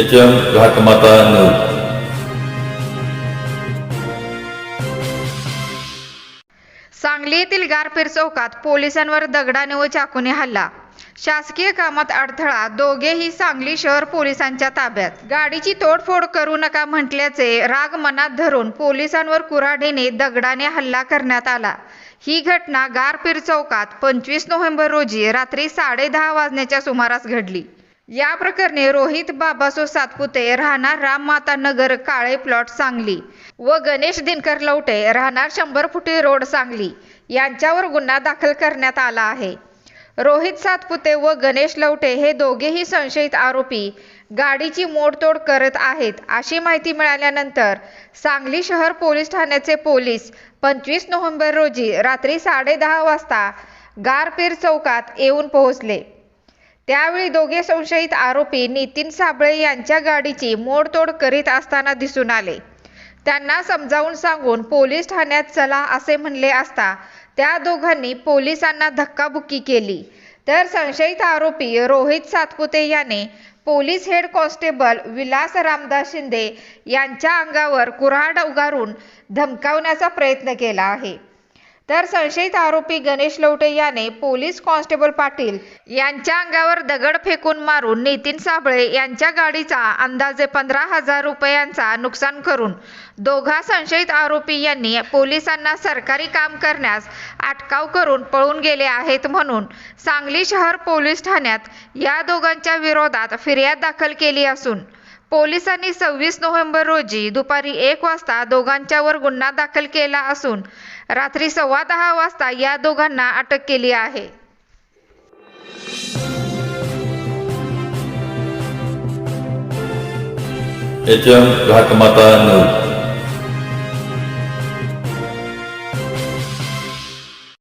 H M Ghatmata news Sangli येथील गारपीर चौकात पोलिसांवर दगडाने व चाकूने हल्ला. शासकीय कामात अडथळा दोघेही सांगली शहर पोलिसांच्या ताब्यात. गाडीची तोडफोड करू नका म्हटल्याचे राग मनात धरून पोलिसांवर कुऱ्हाडीने दगडाने हल्ला करण्यात आला. ही घटना गारपीर चौकात पंचवीस नोव्हेंबर रोजी रात्री साडेदहा वाजण्याच्या सुमारास घडली. या प्रकरणी रोहित बाबासो सातपुते राहणार राममाता नगर काळे प्लॉट सांगली व गणेश दिनकर लवटे राहणार शंभर फुटी रोड सांगली यांच्यावर गुन्हा दाखल करण्यात आला आहे. रोहित सातपुते व गणेश लवटे हे दोघेही संशयित आरोपी गाडीची मोडतोड करत आहेत अशी माहिती मिळाल्यानंतर सांगली शहर पोलीस ठाण्याचे पोलीस पंचवीस नोव्हेंबर रोजी रात्री साडेदहा वाजता गारपीर चौकात येऊन पोहोचले. त्यावेळी दोघे संशयित आरोपी नितीन साबळे यांच्या गाडीची मोडतोड करीत असताना दिसून आले. त्यांना समजावून सांगून पोलीस ठाण्यात चला असे म्हणले असता त्या दोघांनी पोलिसांना धक्काबुक्की केली. तर संशयित आरोपी रोहित सातपुते याने police head constable Vilas Ramdas Shinde यांच्या अंगावर कुऱ्हाड उगारून धमकावण्याचा प्रयत्न केला आहे. तर संशयित आरोपी गणेश लवटे याने पोलीस कॉन्स्टेबल पाटील यांच्या अंगावर दगड फेकून मारून नितीन साबळे यांच्या गाडीचा अंदाजे पंधरा हजार रुपयांचा नुकसान करून दोघा संशयित आरोपी यांनी पोलिसांना सरकारी काम करण्यास अटकाव करून पळून गेले आहेत म्हणून सांगली शहर पोलीस ठाण्यात या दोघांच्या विरोधात फिर्याद दाखल केली असून पोलिसांनी सव्वीस नोव्हेंबर रोजी दुपारी एक वाजता दोघांच्यावर गुन्हा दाखल केला असून रात्री सव्वा दहा वाजता या दोघांना अटक केली आहे. H M Ghatmata news.